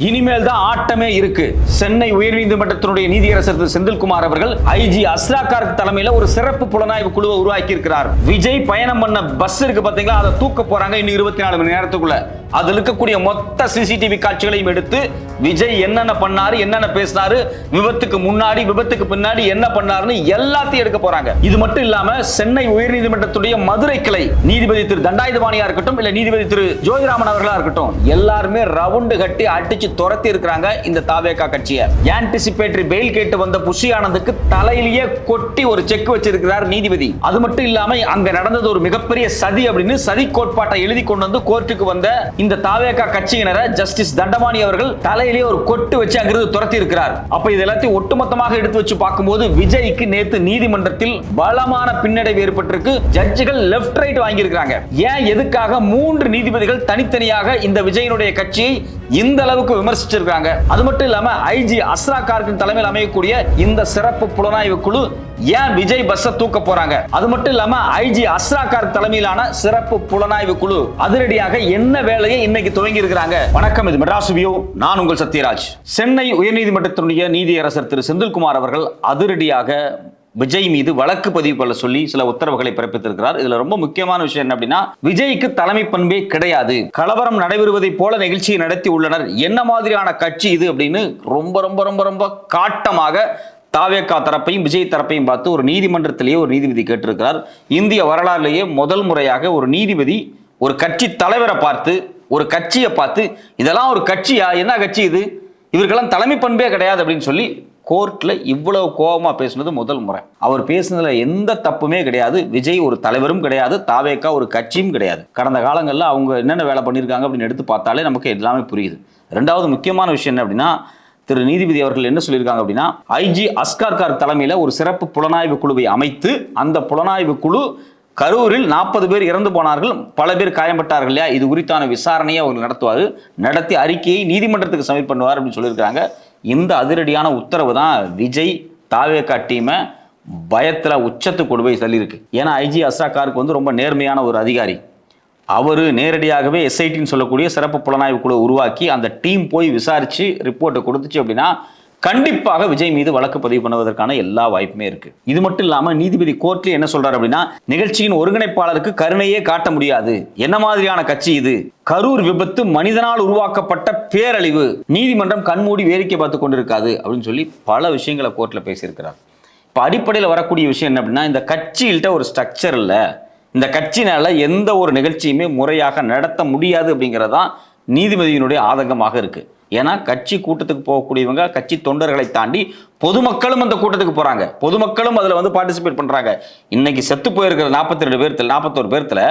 இனிமேல் தான் ஆட்டமே இருக்கு. சென்னை உயர்நீதிமன்றத்தினுடைய நீதியரசர் திரு செந்தில்குமார் அவர்கள் ஐஜி அஸ்ராகார்க் தலைமையில ஒரு சிறப்பு புலனாய்வு குழுவை உருவாக்கி இருக்கிறார் விஜய் பயணம் பண்ண பஸ் இருக்கு பாத்தீங்களா? அதை தூக்க போறாங்க இன்னும் இருபத்தி நாலு மணி நேரத்துக்குள்ள. அதில் இருக்கக்கூடிய மொத்த சிசிடிவி காட்சிகளையும் எடுத்து விஜய் என்னென்ன பண்ணாரு என்னென்ன பேசினாரு விபத்துக்கு முன்னாடி விபத்துக்கு பின்னாடி என்ன பண்ணாருன்னு எல்லாத்தையும் எடுக்க போறாங்க. இது மட்டும் இல்லாம சென்னை உயர்நீதிமன்றத்துடைய மதுரை கிளை நீதிபதி திரு தண்டாயுதபாணியா இருக்கட்டும் இல்ல நீதிபதி திரு ஜோதிராமன் அவர்களா இருக்கட்டும் எல்லாருமே ரவுண்டு கட்டி அடிச்சு துரத்தி இருக்கிறாங்க இந்த தாவேகா கட்சியை. ஆன்டிசிபேட்டரி பெயில் கேட்டு வந்த புஷி ஆனந்துக்கு தலையிலேயே கொட்டி ஒரு செக் வச்சிருக்கிறார் நீதிபதி. அது மட்டும் இல்லாம அங்க நடந்தது ஒரு மிகப்பெரிய சதி அப்படின்னு சதி கோட்பாட்டை எழுதி கொண்டு வந்து கோர்ட்டுக்கு வந்த இந்த தாவேகா கட்சியினரை ஜஸ்டிஸ் தண்டபாணி அவர்கள் தலையிலேயே ஒரு கொட்டு வச்சு அங்கிருந்து துரத்தி இருக்கிறார் அப்ப இது எல்லாத்தையும் ஒட்டுமொத்தமாக எடுத்து வச்சு பார்க்கும்போது விஜய்க்கு நேத்து நீதிமன்றத்தில் பலமான பின்னடைவு ஏற்பட்டிருக்கு. ஜட்ஜுகள் லெஃப்ட் ரைட் வாங்கியிருக்கிறாங்க. ஏன் எதுக்காக மூன்று நீதிபதிகள் தனித்தனியாக இந்த விஜயனுடைய கட்சியை இந்த அளவுக்கு விமர்சிச்சிருக்காங்க. அது மட்டும் இல்லாம ஐஜி அஸ்ரா கார்கின் தலைமையில் அமையக்கூடிய இந்த சிறப்பு புலனாய்வு குழு ஏன் விஜய் பஸ்ஸை தூக்க போறாங்க? அது மட்டும் இல்லாம ஐஜி அஸ்ரா கார்க் தலைமையிலான சிறப்பு புலனாய்வு குழு அதிரடியாக என்ன வேலையை இன்னைக்கு துவங்கி இருக்கிறாங்க? வணக்கம் இது மெட்ராஸ் வியூ. நான் உங்கள் சத்யராஜ். சென்னை உயர்நீதிமன்றத்தினுடைய நீதியரசர் திரு செந்தில்குமார் அவர்கள் அதிரடியாக விஜய் மீது வழக்கு பதிவு பண்ண சொல்லி சில உத்தரவுகளை பிறப்பித்திருக்கிறார். இதுல ரொம்ப முக்கியமான விஷயம் என்ன அப்படின்னா விஜய்க்கு தலைமை பண்பே கிடையாது. கலவரம் நடைபெறுவதை போல நிகழ்ச்சியை நடத்தி உள்ளனர். என்ன மாதிரியான கட்சி இது அப்படின்னு ரொம்ப ரொம்ப ரொம்ப ரொம்ப காட்டமாக தாவேக்கா தரப்பையும் விஜய் தரப்பையும் பார்த்து ஒரு நீதிமன்றத்திலேயே ஒரு நீதிபதி கேட்டிருக்கிறார். இந்திய வரலாறுலேயே முதல் முறையாக ஒரு நீதிபதி ஒரு கட்சி தலைவரை பார்த்து ஒரு கட்சியை பார்த்து இதெல்லாம் ஒரு கட்சியா? என்ன கட்சி இது? இவருக்கெல்லாம் தலைமை பண்பே கிடையாது அப்படின்னு சொல்லி கோர்ட்டில் இவ்வளவு கோபமாக பேசுனது முதல் முறை. அவர் பேசுனதில் எந்த தப்புமே கிடையாது. விஜய் ஒரு தலைவரும் கிடையாது. தாவேக்கா ஒரு கட்சியும் கிடையாது. கடந்த காலங்களில் அவங்க என்னென்ன வேலை பண்ணியிருக்காங்க அப்படின்னு எடுத்து பார்த்தாலே நமக்கு எல்லாமே புரியுது. ரெண்டாவது முக்கியமான விஷயம் என்ன அப்படின்னா திரு நீதிபதி அவர்கள் என்ன சொல்லியிருக்காங்க அப்படின்னா ஐஜி அஸ்கார் கார் தலைமையில் ஒரு சிறப்பு புலனாய்வு குழுவை அமைத்து அந்த புலனாய்வு குழு கரூரில் நாற்பது பேர் இறந்து போனார்கள். பல பேர் காயம்பட்டார்கள் இல்லையா? இது குறித்தான விசாரணையை அவர் நடத்துவார். நடத்தி அறிக்கையை நீதிமன்றத்துக்கு சப்மிட் பண்ணுவார் அப்படின்னு சொல்லியிருக்காங்க இந்த அதிரடியான உத்தரவு தான் விஜய் தாவேக்கா டீமை பயத்தில் உச்சத்துக்கு கொண்டு போய் சொல்லியிருக்கு ஏன்னா ஐஜி அஸ்ரா வந்து ரொம்ப நேர்மையான ஒரு அதிகாரி. அவர் நேரடியாகவே எஸ்ஐடின்னு சொல்லக்கூடிய சிறப்பு புலனாய்வு குழு உருவாக்கி அந்த டீம் போய் விசாரித்து ரிப்போர்ட்டை கொடுத்துச்சு அப்படின்னா கண்டிப்பாக விஜய் மீது வழக்கு பதிவு பண்ணுவதற்கான எல்லா வாய்ப்புமே இருக்கு. இது மட்டும் இல்லாம நீதிபதி கோர்ட்ல என்ன சொல்றாரு அப்படின்னா நிகழ்ச்சியின் ஒருங்கிணைப்பாளருக்கு கருணையே காட்ட முடியாது. என்ன மாதிரியான கட்சி இது? கரூர் விபத்து மனிதனால் உருவாக்கப்பட்ட பேரழிவு. நீதிமன்றம் கண்மூடி வேடிக்கை பார்த்து கொண்டிருக்காது அப்படின்னு சொல்லி பல விஷயங்களை கோர்ட்ல பேசியிருக்கிறார். இப்போ அடிப்படையில் வரக்கூடிய விஷயம் என்ன அப்படின்னா இந்த கட்சியில்ட்ட ஒரு ஸ்ட்ரக்சர் இல்லை. இந்த கட்சினால எந்த ஒரு நிகழ்ச்சியுமே முறையாக நடத்த முடியாது அப்படிங்கிறதான் நீதிபதியினுடைய ஆதங்கமாக இருக்குது ஏன்னா கட்சி கூட்டத்துக்கு போகக்கூடியவங்க கட்சி தொண்டர்களை தாண்டி பொதுமக்களும் அந்த கூட்டத்துக்கு போறாங்க. பொதுமக்களும் அதுல வந்து பார்ட்டிசிபேட் பண்றாங்க. இன்னைக்கு செத்து போயிருக்கிற நாற்பத்தி ரெண்டு பேர்த்துல நாற்பத்தோரு பேர்த்துல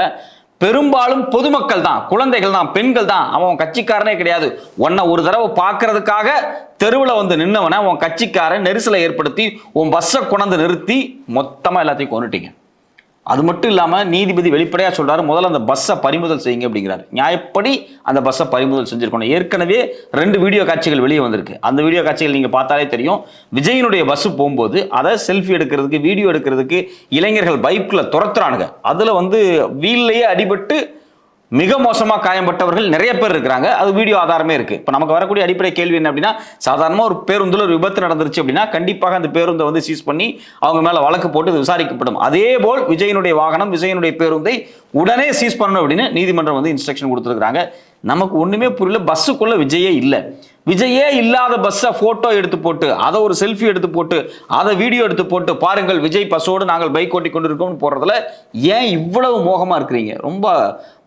பெரும்பாலும் பொதுமக்கள் தான் குழந்தைகள் தான் பெண்கள் தான். அவன் கட்சிக்காரனே கிடையாது. உன்னை ஒரு தடவை பார்க்கறதுக்காக தெருவில் வந்து நின்னவனை உன் கட்சிக்காரன் நெரிசலை ஏற்படுத்தி உன் பஸ்ஸை கொண்டாந்து நிறுத்தி மொத்தமாக எல்லாத்தையும் கொண்டுட்டீங்க அது மட்டும் இல்லாமல் நீதிபதி வெளிப்படையாக சொல்கிறாரு முதல்ல அந்த பஸ்ஸை பறிமுதல் செய்யுங்க அப்படிங்கிறார். நியாயப்படி அந்த பஸ்ஸை பறிமுதல் செஞ்சிருக்கணும். ஏற்கனவே ரெண்டு வீடியோ காட்சிகள் வெளியே வந்திருக்கு. அந்த வீடியோ காட்சிகள் நீங்கள் பார்த்தாலே தெரியும். விஜயனுடைய பஸ் போகும்போது அதை செல்ஃபி எடுக்கிறதுக்கு வீடியோ எடுக்கிறதுக்கு இளைஞர்கள் பைக்கில் துரத்துறானுங்க. அதில் வந்து வீல்லையே அடிபட்டு மிக மோசமாக காயம்பட்டவர்கள் நிறைய பேர் இருக்கிறாங்க. அது வீடியோ ஆதாரமே இருக்குது இப்போ நமக்கு வரக்கூடிய அடிப்படை கேள்வி என்ன அப்படின்னா சாதாரணமாக ஒரு பேருந்தில் ஒரு விபத்து நடந்துருச்சு அப்படின்னா கண்டிப்பாக அந்த பேருந்தை வந்து சீஸ் பண்ணி அவங்க மேலே வழக்கு போட்டு இது விசாரிக்கப்படும். அதே போல் விஜயனுடைய வாகனம் விஜயனுடைய பேருந்தை உடனே சீஸ் பண்ணணும் அப்படின்னு நீதிமன்றம் வந்து இன்ஸ்ட்ரக்ஷன் கொடுத்துருக்காங்க நமக்கு ஒன்றுமே புரியல. பஸ்ஸுக்குள்ளே விஜயே இல்லை. விஜயே இல்லாத பஸ்ஸை ஃபோட்டோ எடுத்து போட்டு அதை ஒரு செல்ஃபி எடுத்து போட்டு அதை வீடியோ எடுத்து போட்டு பாருங்கள் விஜய் பஸ்ஸோடு நாங்கள் பைக் ஓட்டி கொண்டு இருக்கோம்னு போடுறதுல ஏன் இவ்வளவு மோகமாக இருக்கிறீங்க? ரொம்ப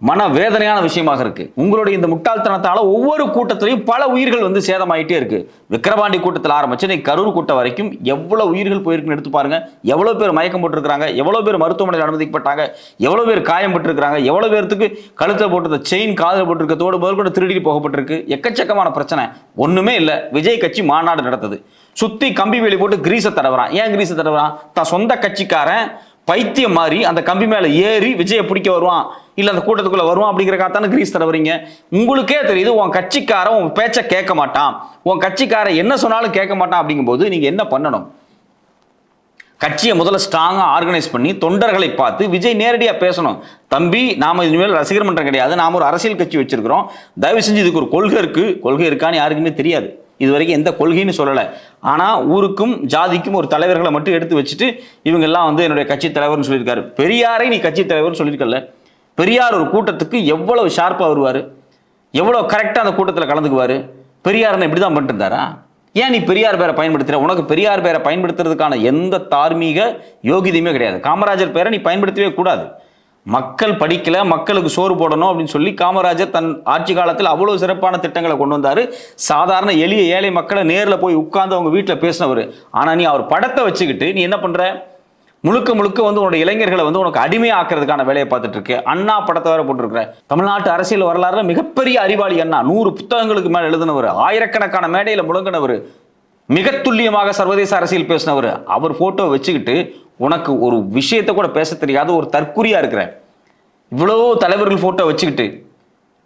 மன வேதனையான விஷயமாக இருக்கு. உங்களுடைய இந்த முட்டாள்தனத்தால ஒவ்வொரு கூட்டத்திலையும் பல உயிர்கள் வந்து சேதமாயிட்டே இருக்கு. விக்கிரவாண்டி கூட்டத்தில் ஆரம்பிச்சு இன்னைக்கு கரூர் கூட்டம் வரைக்கும் எவ்வளவு உயிர்கள் போயிருக்குன்னு எடுத்து பாருங்க. எவ்வளவு பேர் மயக்கம் போட்டிருக்கிறாங்க. எவ்வளவு பேர் மருத்துவமனையில் அனுமதிக்கப்பட்டாங்க. எவ்வளவு பேர் காயம் பட்டிருக்கிறாங்க எவ்வளவு பேர்த்துக்கு கழுத்தில் போட்டிருந்த செயின் காதில் போட்டிருக்கத்தோடு முதற்கொண்டு திருடி போகப்பட்டிருக்கு. எக்கச்சக்கமான பிரச்சனை. ஒண்ணுமே இல்லை. விஜய் கட்சி மாநாடு நடத்துது. சுத்தி கம்பி வேலி போட்டு கிரீஸை தடவுறான். ஏன் கிரீஸை தடவுறான்? தான் சொந்த கட்சிக்காரன் பைத்தியம் மாதிரி அந்த கம்பி மேல ஏறி விஜயை பிடிக்க வருவான். இல்லை அந்த கூட்டத்துக்குள்ள வருவான் அப்படிங்கிறக்காத்தான கிரீஸ் தடவுறீங்க உங்களுக்கே தெரியுது உன் கட்சிக்காரன் உன் பேச்சை கேட்க மாட்டான். உன் கட்சிக்காரன் என்ன சொன்னாலும் கேட்க மாட்டான் அப்படிங்கும்போது நீங்க என்ன பண்ணணும்? கட்சியை முதல்ல ஸ்ட்ராங்காக ஆர்கனைஸ் பண்ணி தொண்டர்களை பார்த்து விஜய் நேரடியாக பேசணும். தம்பி நாம் இனிமேல் ரசிகர் மன்றம் கிடையாது. நாம் ஒரு அரசியல் கட்சி வச்சிருக்கிறோம். தயவு செஞ்சு இதுக்கு ஒரு கொள்கை இருக்குது கொள்கை இருக்கான்னு யாருக்குமே தெரியாது. இது வரைக்கும் எந்த கொள்கைன்னு சொல்லலை. ஆனால் ஊருக்கும் ஜாதிக்கும் ஒரு தலைவர்களை மட்டும் எடுத்து வச்சுட்டு இவங்கெல்லாம் வந்து என்னுடைய கட்சி தலைவர்னு சொல்லியிருக்காரு. பெரியாரை நீ கட்சி தலைவர்னு சொல்லியிருக்கல பெரியார் ஒரு கூட்டத்துக்கு எவ்வளவு ஷார்ப்பாக வருவார்? எவ்வளோ கரெக்டாக அந்த கூட்டத்தில் கலந்துக்குவார்? பெரியார் இப்படி தான் பண்ணிட்டு இருந்தாரா ஏன் நீ பெரியார் பேரை பயன்படுத்துகிற உனக்கு பெரியார் பேரை பயன்படுத்துறதுக்கான எந்த தார்மீக யோகிதையுமே கிடையாது. காமராஜர் பேரை நீ பயன்படுத்தவே கூடாது. மக்கள் படிக்கல மக்களுக்கு சோறு போடணும் அப்படின்னு சொல்லி காமராஜர் தன் ஆட்சி காலத்தில் அவ்வளோ சிறப்பான திட்டங்களை கொண்டு வந்தார். சாதாரண எளிய ஏழை மக்களை நேரில் போய் உட்கார்ந்து அவங்க வீட்டில் பேசினவர். ஆனால் நீ அவர் படத்தை வச்சுக்கிட்டு நீ என்ன பண்ணுற முழுக்க முழுக்க வந்து உன்னோட இளைஞர்களை வந்து உனக்கு அடிமை ஆக்குறதுக்கான வேலையை பார்த்துட்டு இருக்கு அண்ணா படத்தை வேற போட்டிருக்கிறேன் தமிழ்நாட்டு அரசியல் வரலாறுல மிகப்பெரிய அறிவாளி அண்ணா. நூறு புத்தகங்களுக்கு மேல எழுதினவர். ஆயிரக்கணக்கான மேடையில முழங்கினவர். மிக துல்லியமாக சர்வதேச அரசியல் பேசினவர். அவர் போட்டோ வச்சுக்கிட்டு உனக்கு ஒரு விஷயத்தை கூட பேச தெரியாத ஒரு தற்குறியா இருக்கிற இவ்வளோ தலைவர்கள் போட்டோ வச்சுக்கிட்டு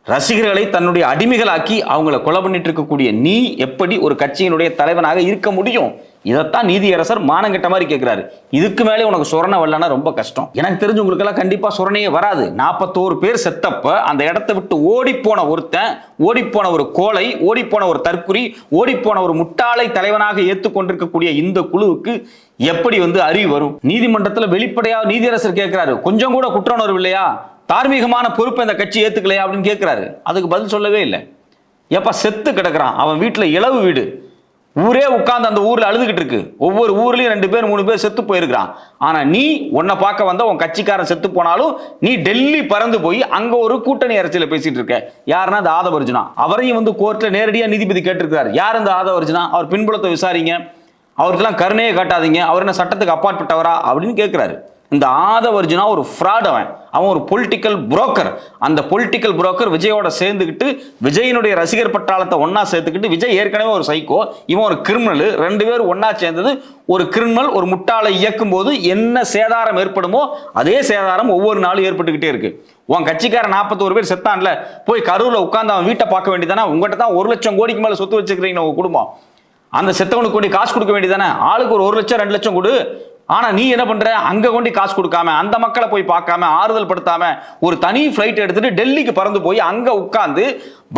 ரசிகர்களை தன்னுடைய அடிமைகளாக்கி அவங்கள கொலை பண்ணிட்டு இருக்கக்கூடிய நீ எப்படி ஒரு கட்சியினுடைய தலைவனாக இருக்க முடியும்? இதைத்தான் நீதியரசர் மானங்கெட்ட மாதிரி கேட்கிறாரு இதுக்கு மேலே உனக்கு சுரணை வரலன்னா ரொம்ப கஷ்டம். எனக்கு தெரிஞ்சு உங்களுக்கெல்லாம் கண்டிப்பா சுரணையே வராது. நாற்பத்தோரு பேர் செத்தப்ப அந்த இடத்த விட்டு ஓடிப்போன ஒருத்தன் ஓடிப்போன ஒரு கோலை ஓடிப்போன ஒரு தற்குறி ஓடிப்போன ஒரு முட்டாளை தலைவனாக ஏற்றுக்கொண்டிருக்கக்கூடிய இந்த குழுவுக்கு எப்படி வந்து அறிவு வரும்? நீதிமன்றத்துல வெளிப்படையா நீதியரசர் கேட்கிறாரு கொஞ்சம் கூட குற்றவுணர்வு இல்லையா? தார்மீகமான பொறுப்பை இந்த கட்சி ஏத்துக்கலையா அப்படின்னு கேட்கிறாரு அதுக்கு பதில் சொல்லவே இல்லை. எப்ப செத்து கிடக்குறான். அவன் வீட்டுல இளவு வீடு. ஊரே உட்காந்து அந்த ஊர்ல அழுதுகிட்டு இருக்கு. ஒவ்வொரு ஊர்லயும் ரெண்டு பேர் மூணு பேர் செத்து போயிருக்கிறான். ஆனா நீ உன்னை பார்க்க வந்த உன் கட்சிக்காரன் செத்து போனாலும் நீ டெல்லி பறந்து போய் அங்க ஒரு கூட்டணி அரசியல பேசிட்டு இருக்க. யாருன்னா அந்த ஆதவர்ஜுனா. அவரையும் வந்து கோர்ட்ல நேரடியா நீதிபதி கேட்டிருக்காரு யார் இந்த ஆதவர்ஜுனா? அவர் பின்புலத்தை விசாரிங்க. அவருக்கெல்லாம் கருணையே காட்டாதீங்க. அவர் என்ன சட்டத்துக்கு அப்பாற்பட்டவரா? அப்படின்னு கேட்கிறாரு இந்த ஆதவர்ஜுனா ஒரு ஃப்ராட் அவன். அவன் ஒரு பொலிட்டிக்கல் புரோக்கர் அந்த பொலிட்டிக்கல் புரோக்கர் விஜயோட சேர்ந்துக்கிட்டு விஜயனுடைய ரசிகர் பட்டாளத்தை ஒன்னா சேர்த்துக்கிட்டு விஜய் ஏற்கனவே ஒரு சைக்கோ இவன் ஒரு கிரிமினல் ரெண்டு பேரும் ஒன்னா சேர்ந்தது ஒரு கிரிமினல் ஒரு முட்டாளை இயக்கும் போது என்ன சேதாரம் ஏற்படுமோ அதே சேதாரம் ஒவ்வொரு நாளும் ஏற்பட்டுக்கிட்டே இருக்கு. உன் கட்சிக்காரன் நாற்பத்தோரு பேர் செத்தான்ல போய் கரூர்ல உட்கார்ந்து அவன் வீட்டை பார்க்க வேண்டியதானே உங்ககிட்ட தான் ஒரு லட்சம் கோடிக்கு மேல சொத்து வச்சுக்கிறீங்க உங்க குடும்பம். அந்த செத்தவனுக்கு கொண்டு காசு கொடுக்க வேண்டியதானே ஆளுக்கு ஒரு ஒரு லட்சம் ரெண்டு லட்சம் கொடு. ஆனா நீ என்ன பண்ற? அங்க கொண்டு காசு கொடுக்காம அந்த மக்களை போய் பார்க்காம ஆறுதல் படுத்தாம ஒரு தனி ஃப்ளைட் எடுத்துட்டு டெல்லிக்கு பறந்து போய் அங்க உட்கார்ந்து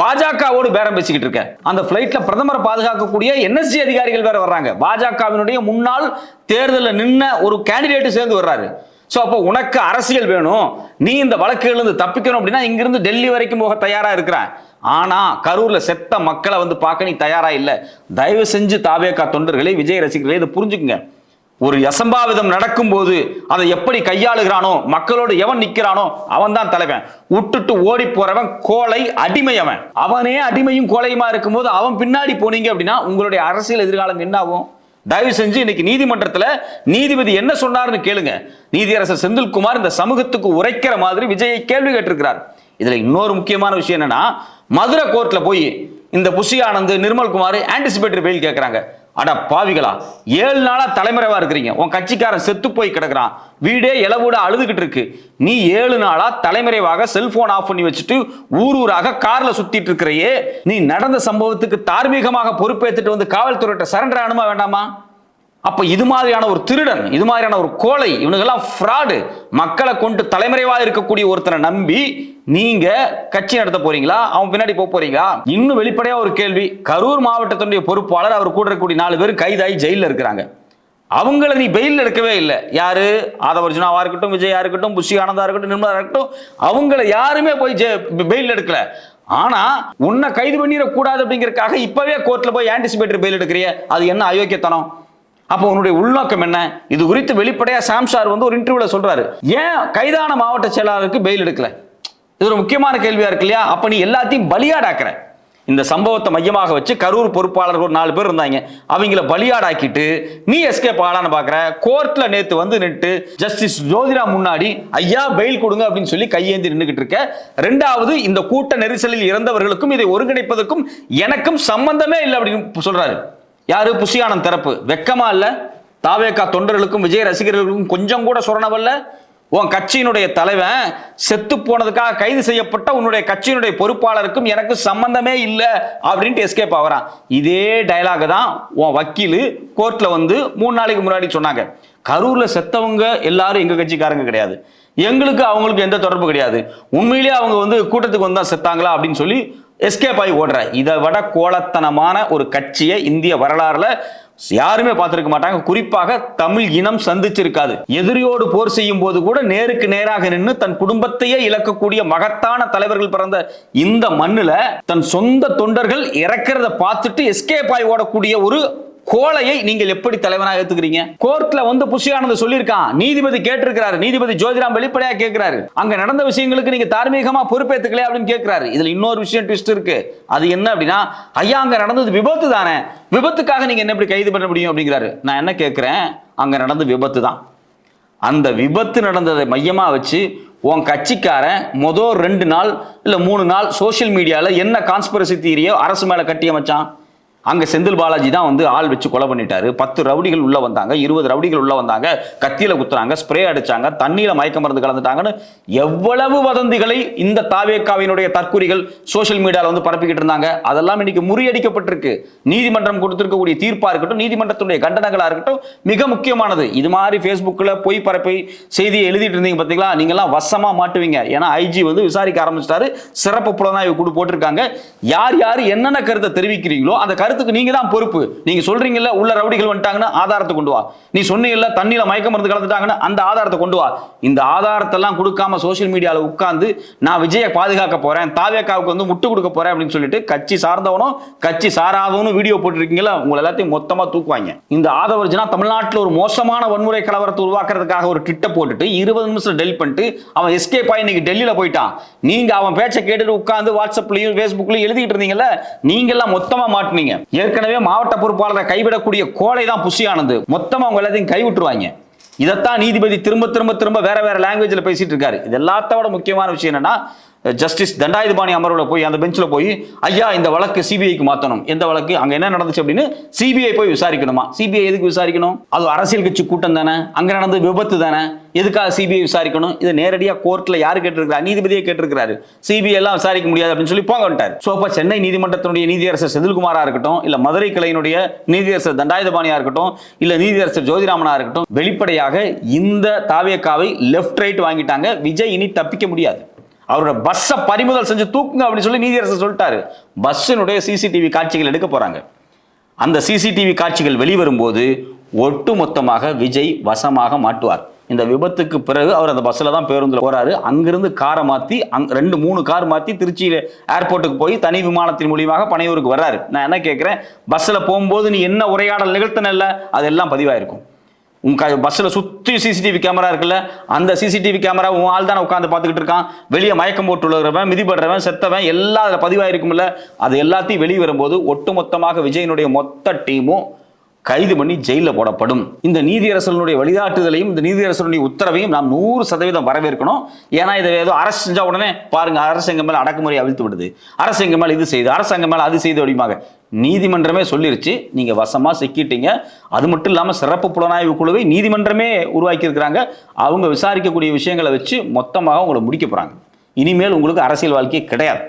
பாஜகவோடு பேரம் பேசிக்கிட்டு இருக்க. அந்த ஃபிளைட்ல பிரதமரை பாதுகாக்கக்கூடிய என்எஸ்சி அதிகாரிகள் வேற வர்றாங்க. பாஜகவினுடைய முன்னாள் தேர்தலில் நின்ன ஒரு கேண்டிடேட் சேர்ந்து வர்றாரு. ஸோ அப்போ உனக்கு அரசியல் வேணும். நீ இந்த வழக்குகள் இருந்து தப்பிக்கணும் அப்படின்னா இங்கிருந்து டெல்லி வரைக்கும் போக தயாரா இருக்கிற. ஆனா கரூர்ல செத்த மக்களை வந்து பார்க்க நீ தயாரா இல்லை. தயவு செஞ்சு தாவேக்கா தொண்டர்களே விஜய் ரசிகர்களே இதை புரிஞ்சுக்குங்க. ஒரு அசம்பாவிதம் நடக்கும்போது அதை எப்படி கையாளுகிறானோ மக்களோடு எவன் நிக்கிறானோ அவன் தான் தலைவன். விட்டுட்டு ஓடி போறவன் கோலை அடிமை அவன். அவனே அடிமையும் கோலையுமா இருக்கும்போது அவன் பின்னாடி போனீங்க அப்படின்னா உங்களுடைய அரசியல் எதிர்காலம் என்ன ஆகும் தயவு செஞ்சு இன்னைக்கு நீதிமன்றத்துல நீதிபதி என்ன சொன்னார்னு கேளுங்க. நீதியரசர் செந்தில்குமார் இந்த சமூகத்துக்கு உரைக்கிற மாதிரி விஜயை கேள்வி கேட்டிருக்கிறார். இதுல இன்னொரு முக்கியமான விஷயம் என்னன்னா மதுரை கோர்ட்ல போய் இந்த புஷி ஆனந்த் நிர்மல்குமார் ஆன்டிசிபேட்டரி பெயில் கேட்கிறாங்க அட பாவிகளா ஏழு நாளா தலைமறைவா இருக்கிறீங்க. உன் கட்சிக்காரன் செத்து போய் கிடக்குறான். வீடே இளவூட அழுதுகிட்டு இருக்கு. நீ ஏழு நாளா தலைமறைவாக செல்போன் ஆஃப் பண்ணி வச்சுட்டு ஊர் ஊராக கார்ல சுத்திட்டு இருக்கிறையே. நீ நடந்த சம்பவத்துக்கு தார்மீகமாக பொறுப்பேற்றுட்டு வந்து காவல்துறையிட்ட சரண்டர் ஆனுமா வேண்டாமா? அப்ப இது மாதிரியான ஒரு திருடன் இது மாதிரியான ஒரு கோலை இவனுங்கெல்லாம் ஃப்ராடு மக்களை கொண்டு தலைமறைவா இருக்கக்கூடிய ஒருத்தனை நம்பி நீங்க கட்சி நடத்த போறீங்களா? அவன் பின்னாடி போக போறீங்களா? இன்னும் வெளிப்படையா ஒரு கேள்வி. கரூர் மாவட்டத்தினுடைய பொறுப்பாளர் அவர் கூட இருக்கக்கூடிய நாலு பேர் கைதாகி ஜெயிலில் இருக்கிறாங்க. அவங்கள நீ பெயில் எடுக்கவே இல்லை. யாரு? ஆதவர்ஜுனாவா இருக்கட்டும் விஜயா இருக்கட்டும் புஷி ஆனந்தா இருக்கட்டும் நிர்மலா இருக்கட்டும் அவங்கள யாருமே போய் பெயில் எடுக்கல. ஆனா உன்னை கைது பண்ணிடக்கூடாது அப்படிங்கறக்காக இப்பவே கோர்ட்ல போய் ஆன்டிசிபேட்டரி பெயில் எடுக்கிறிய? அது என்ன அயோக்கியத்தனம்? அப்போ உன்னுடைய உள்நோக்கம் என்ன? இது குறித்து வெளிப்படையா சாம்சார் வந்து ஒரு இன்டர்வியூல சொல்றாரு. ஏன் கைதான மாவட்ட செயலாளருக்கு பெயில் எடுக்கல? இது ஒரு முக்கியமான கேள்வியா இருக்கு இல்லையா? அப்ப நீ எல்லாத்தையும் பலியாடாக்குற. இந்த சம்பவத்தை மையமாக வச்சு கரூர் பொறுப்பாளர்கள் ஒரு நாலு பேர் இருந்தாங்க. அவங்கள பலியாடாக்கிட்டு நீ எஸ்கேப் ஆகலான்னு பாக்குற. கோர்ட்ல நேத்து வந்து நின்று ஜஸ்டிஸ் ஜோதிரா முன்னாடி ஐயா பெயில் கொடுங்க அப்படின்னு சொல்லி கையேந்தி நின்றுகிட்டு இருக்க. ரெண்டாவது இந்த கூட்ட நெரிசலில் இறந்தவர்களுக்கும் இதை ஒருங்கிணைப்பதற்கும் எனக்கும் சம்பந்தமே இல்லை அப்படின்னு சொல்றாரு. யாரு? புஷியானந்த் திறப்பு. வெக்கமா இல்ல. தாவேக்கா தொண்டர்களுக்கும் விஜய் ரசிகர்களுக்கும் கொஞ்சம் கூட சொரணவல்ல உன் கட்சியினுடைய தலைவன் செத்து போனதுக்காக கைது செய்யப்பட்ட உன்னுடைய கட்சியினுடைய பொறுப்பாளருக்கும் எனக்கு சம்பந்தமே இல்லை அப்படின்ட்டு எஸ்கேப் ஆகிறான். இதே டைலாக தான் உன் வக்கீல் கோர்ட்ல வந்து மூணு நாளைக்கு முன்னாடி சொன்னாங்க. கரூர்ல செத்தவங்க எல்லாரும் எங்க கட்சிக்காரங்க கிடையாது. எங்களுக்கு அவங்களுக்கு எந்த தொடர்பு கிடையாது. உண்மையிலேயே அவங்க வந்து கூட்டத்துக்கு வந்தா செத்தாங்களா அப்படின்னு சொல்லி எஸ்கேப் ஆகி ஓடுற. இதை விட கோலத்தனமான ஒரு கட்சியை இந்திய வரலாறுல யாருமே பார்த்திருக்க மாட்டாங்க. குறிப்பாக தமிழ் இனம் சந்திச்சிருக்காது. எதிரியோடு போர் செய்யும் போது கூட நேருக்கு நேராக நின்று தன் குடும்பத்தையே இழக்கக்கூடிய மகத்தான தலைவர்கள் பிறந்த இந்த மண்ணுல தன் சொந்த தொண்டர்கள் இறக்கிறத பார்த்துட்டு எஸ்கேப் ஆகி ஓடக்கூடிய ஒரு கோலையை நீங்கள் எப்படி தலைவனாக ஏத்துக்கிறீங்க? கோர்ட்ல வந்து புஷியானந்த சொல்லியிருக்கான். நீதிபதி கேட்டிருக்கிறாரு. நீதிபதி ஜோதிராம் வெளிப்படையா கேட்கிறாரு. அங்க நடந்த விஷயங்களுக்கு நீங்க தார்மீகமா பொறுப்பேத்துக்கலையா அப்படின்னு கேட்கிறாரு. இதுல இன்னொரு விஷயம் ட்விஸ்ட் இருக்கு. அது என்ன அப்படின்னா ஐயா அங்க நடந்தது விபத்து தானே. விபத்துக்காக நீங்க என்ன எப்படி கைது பண்ண முடியும் அப்படிங்கிறாரு. நான் என்ன கேட்கிறேன்? அங்க நடந்த விபத்து தான். அந்த விபத்து நடந்ததை மையமா வச்சு உன் கட்சிக்காரன் மொதல் ரெண்டு நாள் இல்லை மூணு நாள் சோஷியல் மீடியாவில் என்ன கான்ஸ்பிரசி தீரியோ அரசு மேலே கட்டி அமைச்சான் அங்கே செந்தில் பாலாஜி தான் வந்து ஆள் வச்சு கொலை பண்ணிட்டாரு. பத்து ரவுடிகள் உள்ள வந்தாங்க. இருபது ரவுடிகள் உள்ள வந்தாங்க. கத்தியில குத்துறாங்க ஸ்ப்ரே அடிச்சாங்க தண்ணியில மயக்க மருந்து கலந்துட்டாங்கன்னு எவ்வளவு வதந்திகளை இந்த தாவேக்காவினுடைய தற்குறிகள் சோஷியல் மீடியாவில் வந்து பரப்பிக்கிட்டு இருந்தாங்க. அதெல்லாம் இன்னைக்கு முறியடிக்கப்பட்டிருக்கு. நீதிமன்றம் கொடுத்திருக்கக்கூடிய தீர்ப்பா இருக்கட்டும் நீதிமன்றத்துடைய கண்டனங்களா இருக்கட்டும் மிக முக்கியமானது. இது மாதிரி ஃபேஸ்புக்கில் பொய் பரப்பி செய்தியை எழுதிட்டு இருந்தீங்க பார்த்தீங்களா நீங்களாம் வசமா மாட்டுவீங்க. ஏன்னா ஐஜி வந்து விசாரிக்க ஆரம்பிச்சிட்டாரு. சிறப்பு புலனாய்வு குழு போட்டிருக்காங்க. யார் யார் என்னென்ன கருத்தை தெரிவிக்கிறீங்களோ அந்த கருத்துக்கு நீங்க தான் பொறுப்பு. நீங்க சொல்றீங்கல்ல உள்ள ரவுடிகள் வந்துட்டாங்கன்னா ஆதாரத்தை கொண்டு வா. நீ சொன்னீங்கல்ல தண்ணியில மயக்க மருந்து கலந்துட்டாங்கன்னா அந்த ஆதாரத்தை கொண்டு வா. இந்த ஆதாரத்தை எல்லாம் கொடுக்காம சோஷியல் மீடியால உட்கார்ந்து நான் விஜயை பாதுகாக்க போறேன் தாவேக்காவுக்கு வந்து முட்டு கொடுக்க போறேன் அப்படின்னு சொல்லிட்டு கட்சி சார்ந்தவனும் கட்சி சாராதவனும் வீடியோ போட்டிருக்கீங்களா உங்களை எல்லாத்தையும் மொத்தமா தூக்குவாங்க. இந்த ஆதவர்ஜனா தமிழ்நாட்டில் ஒரு மோசமான வன்முறை கலவரத்தை உருவாக்குறதுக்காக ஒரு டிட்ட போட்டுட்டு இருபது நிமிஷம் டெல் பண்ணிட்டு அவன் எஸ்கேப் ஆகி இன்னைக்கு டெல்லியில போயிட்டான். நீங்க அவன் பேச்சை கேட்டுட்டு உட்கார்ந்து வாட்ஸ்அப்லயும் ஃபேஸ்புக்லயும் எழுதிட்டு இருந்தீங்கல்ல நீங்க எல்லாம் மொத்தமா மாட்டினீங்க. ஏற்கனவே மாவட்ட பொறுப்பாளரை கைவிடக்கூடிய கோலை தான் புஷியானது மொத்தம் அவங்க எல்லாத்தையும் கைவிட்டுருவாங்க. இதைத்தான் நீதிபதி திரும்ப திரும்ப திரும்ப வேற வேற லாங்குவேஜில் பேசிட்டு இருக்காரு. இது எல்லாத்தோட முக்கியமான விஷயம் என்னன்னா ஜஸ்டிஸ் தண்டாயுதபாணி அமர்வில் போய் அந்த பெஞ்சில் போய் ஐயா இந்த வழக்கு சிபிஐக்கு மாற்றணும் எந்த வழக்கு? அங்கே என்ன நடந்துச்சு அப்படின்னு சிபிஐ போய் விசாரிக்கணுமா? சிபிஐ எதுக்கு விசாரிக்கணும்? அது அரசியல் கட்சி கூட்டம் தானே? அங்கே நடந்த விபத்து தானே? எதுக்காக சிபிஐ விசாரிக்கணும்? இதை நேரடியாக கோர்ட்டில் யார் கேட்டிருக்கிறார் நீதிபதியே கேட்டிருக்கிறாரு. சிபிஐ எல்லாம் விசாரிக்க முடியாது அப்படின்னு சொல்லி போக வந்துட்டார். ஸோ அப்போ சென்னை நீதிமன்றத்தினுடைய நீதியரசர் செந்தில்குமாராக இருக்கட்டும் இல்லை மதுரை கிளையினுடைய நீதியரசர் தண்டாயுதபாணியாக இருக்கட்டும் இல்லை நீதியரசர் ஜோதிராமனாக இருக்கட்டும் வெளிப்படையாக இந்த தாவேக்காவை லெஃப்ட் ரைட் வாங்கிட்டாங்க. விஜய் இனி தப்பிக்க முடியாது. அவரோட பஸ்ஸை பறிமுதல் செஞ்சு தூக்குங்க அப்படின்னு சொல்லி நீதியரசர் சொல்லிட்டாரு. பஸ்ஸினுடைய சிசிடிவி காட்சிகள் எடுக்க போறாங்க. அந்த சிசிடிவி காட்சிகள் வெளிவரும்போது ஒட்டு மொத்தமாக விஜய் வசமாக மாட்டுவார். இந்த விபத்துக்கு பிறகு அவர் அந்த பஸ்ஸில் தான் பேருந்தில் போகிறாரு அங்கிருந்து காரை மாற்றி அங் ரெண்டு மூணு கார் மாற்றி திருச்சியில் ஏர்போர்ட்டுக்கு போய் தனி விமானத்தின் மூலியமாக பனையூருக்கு வர்றாரு. நான் என்ன கேட்குறேன் பஸ்ஸில் போகும்போது நீ என்ன உரையாடல் நிகழ்த்தினல்ல அதெல்லாம் பதிவாயிருக்கும். உன் க பஸ்ஸில் சுற்றி சிசிடிவி கேமரா இருக்குல்ல அந்த சிசிடிவி கேமரா உன் ஆள் தானே உட்காந்து பார்த்துக்கிட்டு இருக்கான். வெளியே மயக்கம் போட்டுள்ளவன் மிதிபடுறவன் மிதிப்படுறவன் செத்தவன் எல்லாம் அதில் பதிவாயிருக்கும்ல. அது எல்லாத்தையும் வெளியே வரும்போது ஒட்டுமொத்தமாக விஜயனுடைய மொத்த டீமும் கைது பண்ணி ஜெயிலில் போடப்படும். இந்த நீதியரசனுடைய வழிகாட்டுதலையும் இந்த நீதியரசனுடைய உத்தரவையும் நாம் நூறு சதவீதம் வரவேற்கணும். ஏன்னா இதை ஏதோ அரசு செஞ்சா உடனே பாருங்க அரசு எங்க மேல அடக்குமுறை அவிழ்த்து விடுது. அரசு எங்க மேல இது செய்து அரசு எங்க மேல அது செய்து அப்படிமாக நீதிமன்றமே சொல்லிருச்சு. நீங்க வசமா சிக்கிட்டீங்க. அது மட்டும் இல்லாம சிறப்பு புலனாய்வு குழுவை நீதிமன்றமே உருவாக்கி இருக்கிறாங்க அவங்க விசாரிக்கக்கூடிய விஷயங்களை வச்சு மொத்தமாக உங்களை முடிக்க போறாங்க. இனிமேல் உங்களுக்கு அரசியல் வாழ்க்கை கிடையாது.